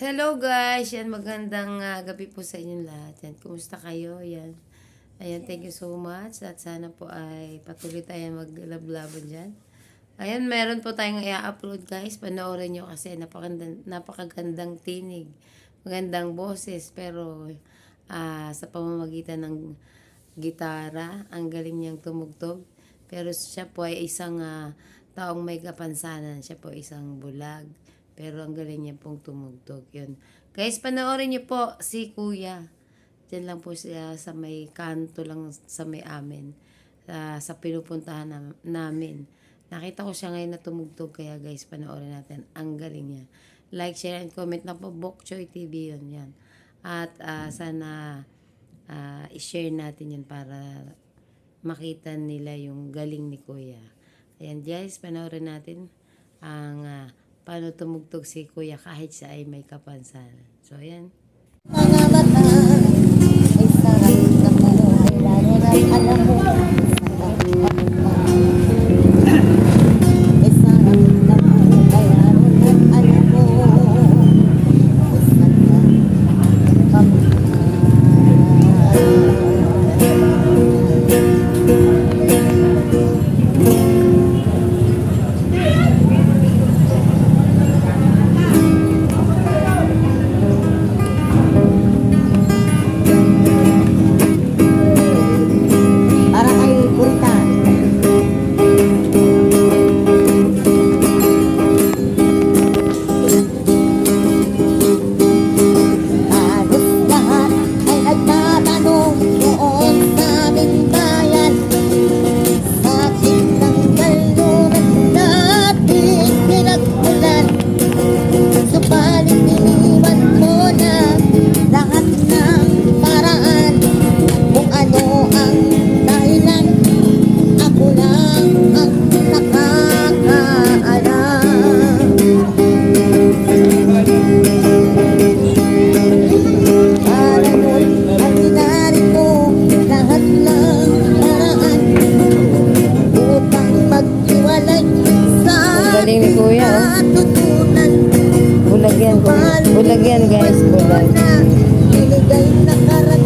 Hello guys! Yan, magandang ah, gabi po sa inyong lahat. Yan, kumusta kayo? Yan. Ayan, thank you so much. At sana po ay patuloy tayo maglablaban dyan. Ayan, meron po tayong i-upload guys. Panoorin nyo kasi napakagandang, napakagandang tinig. Magandang boses. Pero ah, sa pamamagitan ng gitara, ang galing niyang tumugtog. Pero siya po ay isang ah, taong may kapansanan. Siya po isang bulag. Pero ang galing niya pong tumugtog. Yun. Guys, panoorin niyo po si Kuya. Diyan lang po siya sa may kanto lang sa may amin. sa sa pinupuntahan nam- namin. Nakita ko siya ngayon na tumugtog. Kaya guys, panoorin natin. Ang galing niya. Like, share, and comment na po. Bok Choy TV yun. Yan. At ah, sana ah, i-share natin yun para makita nila yung galing ni Kuya. Ayan guys, panoorin natin ang ah, paano tumugtog si Kuya kahit siya ay may kapansanan. So ayan. Mga mata ay sarap na ay lalo na alam mo Bulag yan, bulag yan guys, bulag. Binigay na ano